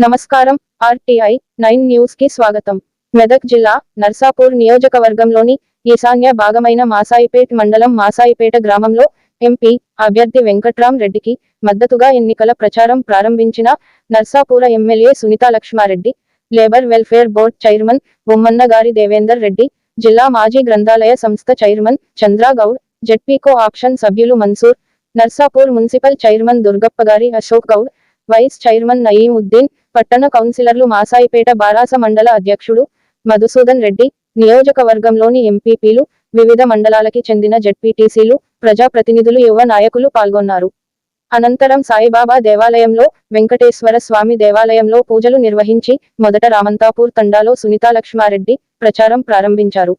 నమస్కారం RTI nine న్యూస్కి స్వాగతం. మెదక్ జిల్లా నర్సాపూర్ నియోజకవర్గంలోని ఈశాన్య భాగమైన మాసాయిపేట్ మండలం మాసాయిపేట గ్రామంలో ఎంపీ అభ్యర్థి వెంకట్రాం రెడ్డికి మద్దతుగా ఎన్నికల ప్రచారం ప్రారంభించిన Narsapur MLA Sunitha Laxma Reddy labour welfare board chairman Bommannagari Devender Reddy జిల్లా మాజీ గ్రంథాలయ సంస్థ chairman Chandragoud ZP co option సభ్యులు మన్సూర్ నర్సాపూర్ మున్సిపల్ చైర్మన్ దుర్గప్ప గారి అశోక్ గౌడ్ వైస్ చైర్మన్ నయీముద్దీన్ పట్టణ కౌన్సిలర్లు మాసాయిపేట బారాస మండల అధ్యక్షుడు మధుసూదన్ రెడ్డి నియోజకవర్గంలోని ఎంపీపీలు వివిధ మండలాలకి చెందిన జడ్పీటీసీలు ప్రజాప్రతినిధులు యువ నాయకులు పాల్గొన్నారు. అనంతరం సాయిబాబా దేవాలయంలో వెంకటేశ్వర స్వామి దేవాలయంలో పూజలు నిర్వహించి మొదట రామంతాపూర్ తండాలో సునీతా లక్ష్మారెడ్డి ప్రచారం ప్రారంభించారు.